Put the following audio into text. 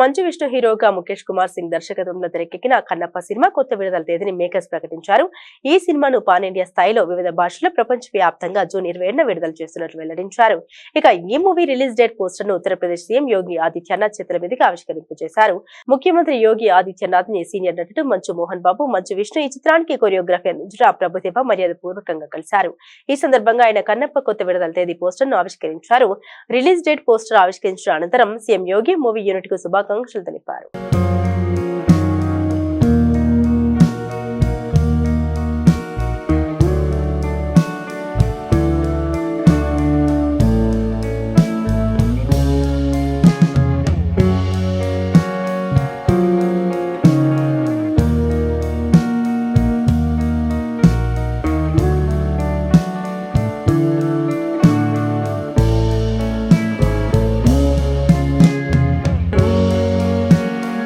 మంచు విష్ణు హీరోగా ముఖేష్ కుమార్ సింగ్ దర్శకత్వంలో తెరకెక్కిన కన్నప్ప సినిమా కొత్త విడుదల తేదీని మేకర్స్ ప్రకటించారు. ఈ సినిమాను పాన్ ఇండియా స్థాయిలో వివిధ భాషల్లో ప్రపంచ వ్యాప్తంగా జూన్ ఇరవై ఏడున విడుదల చేస్తున్నట్లు వెల్లడించారు. ఇక ఈ మూవీ రిలీజ్ డేట్ పోస్టర్ను ఉత్తరప్రదేశ్ సీఎం యోగి ఆదిత్యనాథ్ చేతుల మీదుగా ఆవిష్కరింపు చేశారు. ముఖ్యమంత్రి యోగి ఆదిత్యనాథ్ని సీనియర్ నటుడు మంచు మోహన్ బాబు మంచు విష్ణు ఈ చిత్రానికి కొరియోగ్రఫీ అందించిన ప్రభుదేవ మర్యాద పూర్వకంగా కలిశారు. ఈ సందర్భంగా ఆయన కన్నప్ప కొత్త విడుదల తేదీ పోస్టర్ను ఆవిష్కరించారు. రిలీజ్ డేట్ పోస్టర్ ఆవిష్కరించిన అనంతరం సీఎం యోగి మూవీ యూనిట్కు Ciao, Tang, Shildani